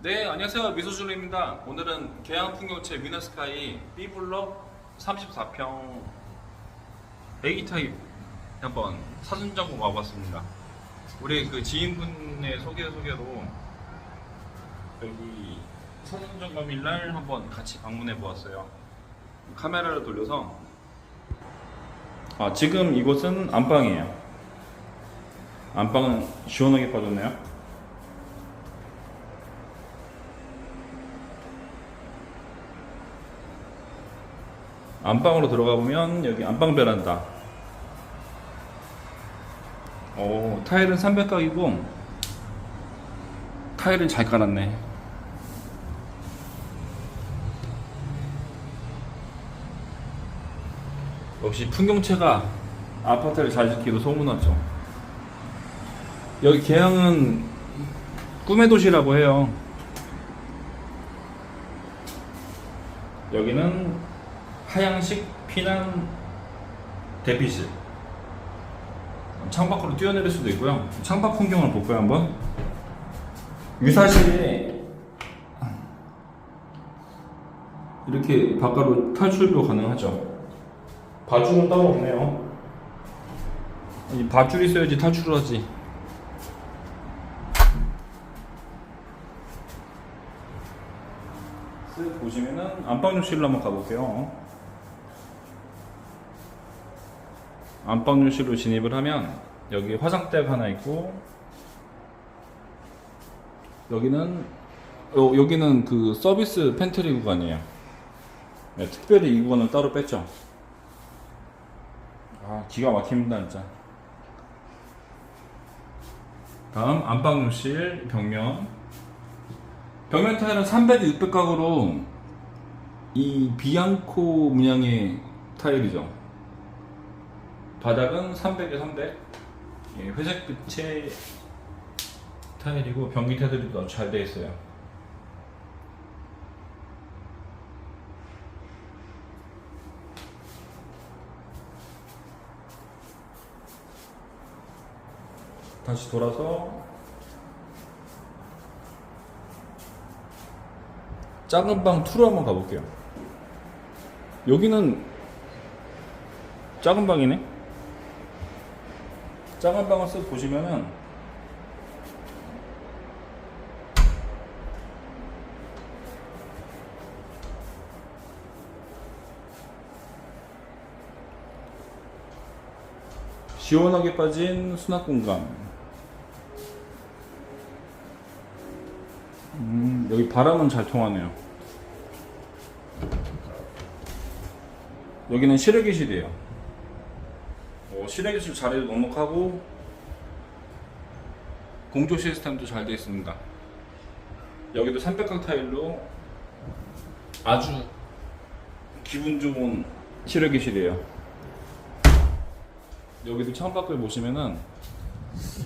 네, 안녕하세요. 미소줄입니다. 오늘은 계양 풍경채 위너스카이 B블럭 34평 애기 타입 한번 사전 점검 와봤습니다. 우리 그 지인분의 소개 소개로 여기 사전 점검일 날 한번 같이 방문해 보았어요. 카메라를 돌려서 아, 지금 이곳은 안방이에요. 안방은 시원하게 빠졌네요. 안방으로 들어가 보면 여기 안방 베란다. 오, 타일은 300각이고 타일은 잘 깔았네. 역시 풍경채가 아파트를 잘 지키고 소문났죠. 여기 계양은 꿈의 도시라고 해요. 여기는 하향식 피난 대피실. 창밖으로 뛰어내릴 수도 있고요. 창밖 풍경을 볼까요 한번? 유사실에 이렇게 바깥으로 탈출도 가능하죠. 바줄은 따로 없네요. 이 바줄 있어야지 탈출을 하지. 쓱 보시면은 안방욕실로 한번 가볼게요. 안방욕실로 진입을 하면 여기 화장대가 하나 있고 여기는 요, 여기는 그 서비스 팬트리 구간이에요. 네, 특별히 이 구간을 따로 뺐죠. 아 기가 막힙니다 진짜. 다음 안방욕실 벽면 벽면 타일은 300, 600각으로 이 비앙코 문양의 타일이죠. 바닥은 300에 300. 예, 회색 빛의 타일이고 변기 테두리도 아주 잘 되어 있어요. 다시 돌아서 작은 방 2로 한번 가볼게요. 여기는 작은 방이네. 작은 쓱 보시면은 시원하게 빠진 수납 공간. 음, 여기 바람은 잘 통하네요. 여기는 실외기실이에요. 어, 실외기실 자리도 넉넉하고 공조 시스템도 잘 되어 있습니다. 여기도 300각 타일로 아주 기분 좋은 실외기실이에요. 여기도 창밖을 보시면은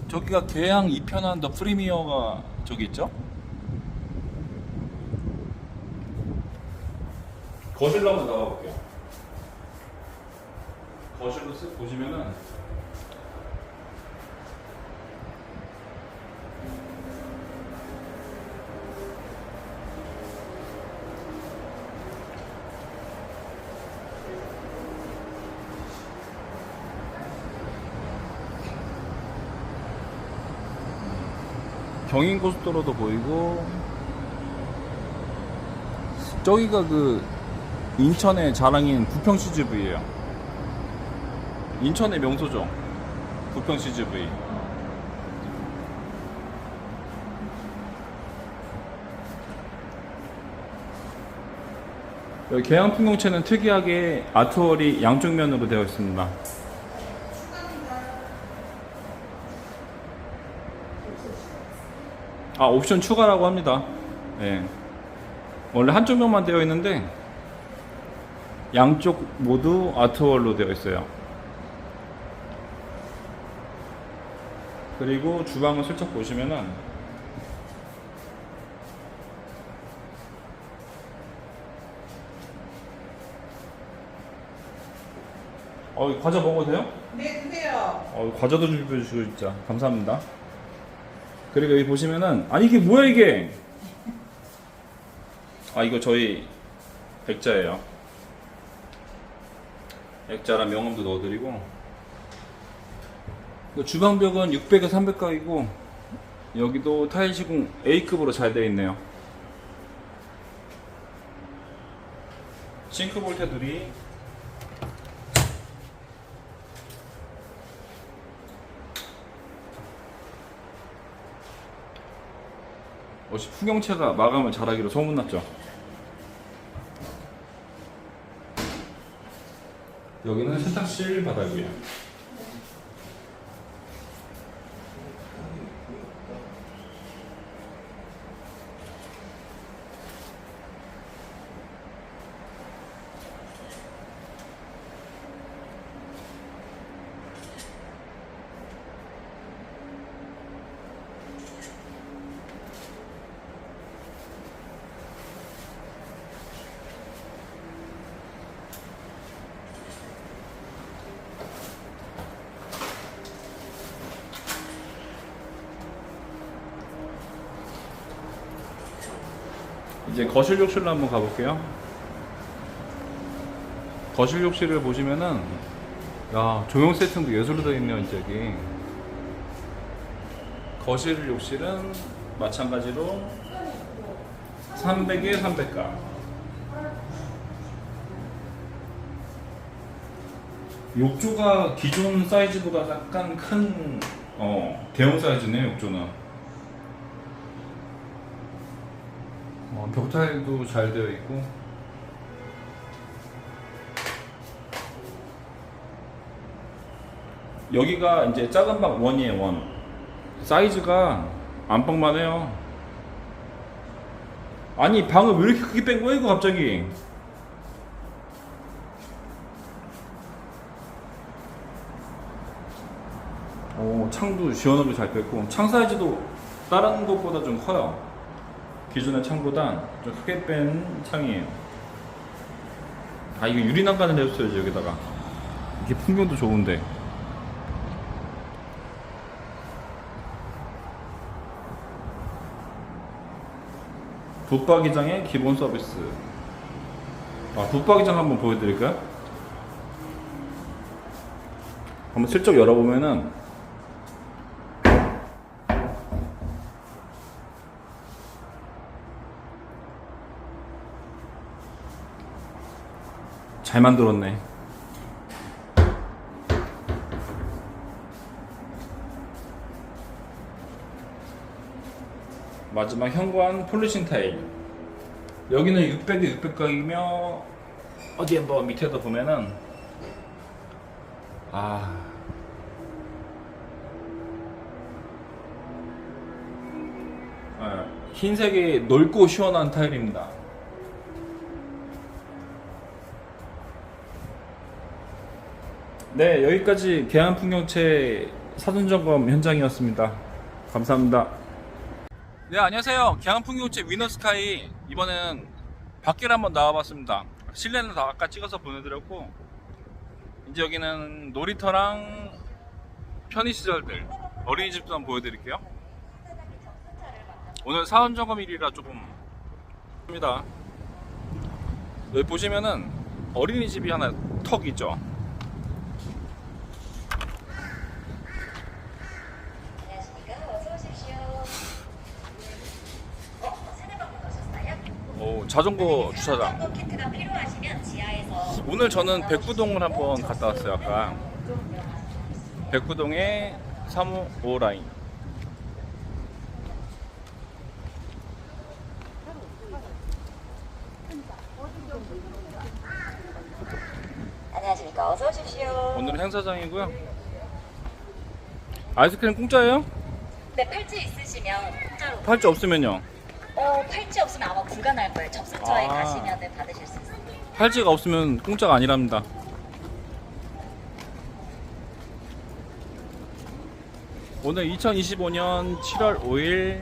저기가 계양 2편한 더 프리미어가 저기 있죠? 거실로 한번 나가 볼게요. 거실로 쓱 보시면은 경인고속도로도 보이고 저기가 그 인천의 자랑인 부평 CGV예요. 인천의 명소죠. 부평 CGV. 여기 계양 풍경채는 특이하게 아트월이 양쪽 면으로 되어 있습니다. 아 옵션 추가라고 합니다. 예. 원래 한쪽 면만 되어 있는데 양쪽 모두 아트월로 되어 있어요. 그리고 주방을 슬쩍 보시면은 어, 과자 먹어도 돼요? 네, 드세요. 어, 과자도 준비해 주시고 진짜 감사합니다. 그리고 여기 보시면은 아니 이게 뭐야 이게? 아 이거 저희 액자예요. 액자랑 명함도 넣어드리고 주방벽은 600에 300각이고 여기도 타일 시공 A급으로 잘 되어 있네요. 싱크 볼 테두리 역시 풍경채가 마감을 잘하기로 소문났죠. 여기는 세탁실 바닥이에요. 이제 거실 욕실로 한번 가볼게요. 거실 욕실을 보시면은 야 조명 세팅도 예술로 되어 있네요 여기. 거실 욕실은 마찬가지로 300에 300가. 욕조가 기존 사이즈보다 약간 큰 어, 대형 사이즈네요 욕조는. 벽타일도 잘 되어 있고. 여기가 이제 작은 방 원이에요 원. 사이즈가 안방만 해요. 아니 방을 왜 이렇게 크게 뺀 거야 이거 갑자기? 오 창도 시원하게 잘 뺐고. 창 사이즈도 다른 것보다 좀 커요 기존의 창보다 좀 크게 뺀 창이에요. 아 이거 유리 난간을 해줬어야지 여기다가 이게 풍경도 좋은데. 붙박이장의 기본 서비스. 아 붙박이장 한번 보여드릴까요? 한번 슬쩍 열어보면은 잘 만들었네. 마지막 현관 폴리싱 타일. 여기는 600에 600각이며 어디 한번 밑에도 보면은 아 아, 흰색이 넓고 시원한 타일입니다. 네, 여기까지 계안 풍경채 사전 점검 현장이었습니다. 감사합니다. 네, 안녕하세요. 계안 풍경채 위너스카이 이번엔 밖을 한번 나와봤습니다. 실내는 다 아까 찍어서 보내드렸고 이제 여기는 놀이터랑 편의시설들 어린이집도 한번 보여드릴게요. 오늘 사원 점검일이라 조금 입니다. 여기 보시면은 어린이집이 하나 턱 있죠. 안녕하십니까. 어서 오십시오. 어, 세대방문 오셨어요? 오, 자전거 주차장. 오늘 저는 백구동을 한번 갔다 왔어요 아까 백구동의 355 라인 안녕하십니까. 어서 오십시오. 오늘은 행사장이고요 아이스크림 공짜예요? 네, 팔찌 있으시면 공짜로. 팔찌 없으면요 어, 팔찌 없으면 아마 불가능할 거예요. 접수처에 아. 가시면 받으실 수 있어요. 팔찌가 없으면 공짜가 아니랍니다 오늘 2025년 7월 5일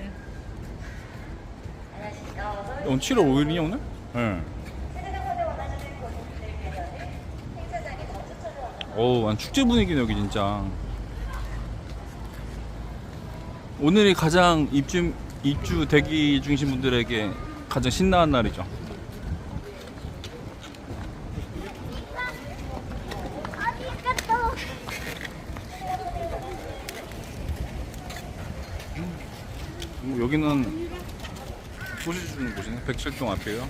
안녕하십니까. 어서 오십시오. 오늘 7월 5일이냐 오늘? 응 세대방문에 원하시는 고객님들께서는 행사장에 접수처를 원하시는 어우, 완 축제 분위기네 여기 진짜. 오늘이 가장 입주 입주 대기 중이신 분들에게 가장 신나는 날이죠. 음, 여기는 소시지 주는 곳이네. 107동 앞이에요.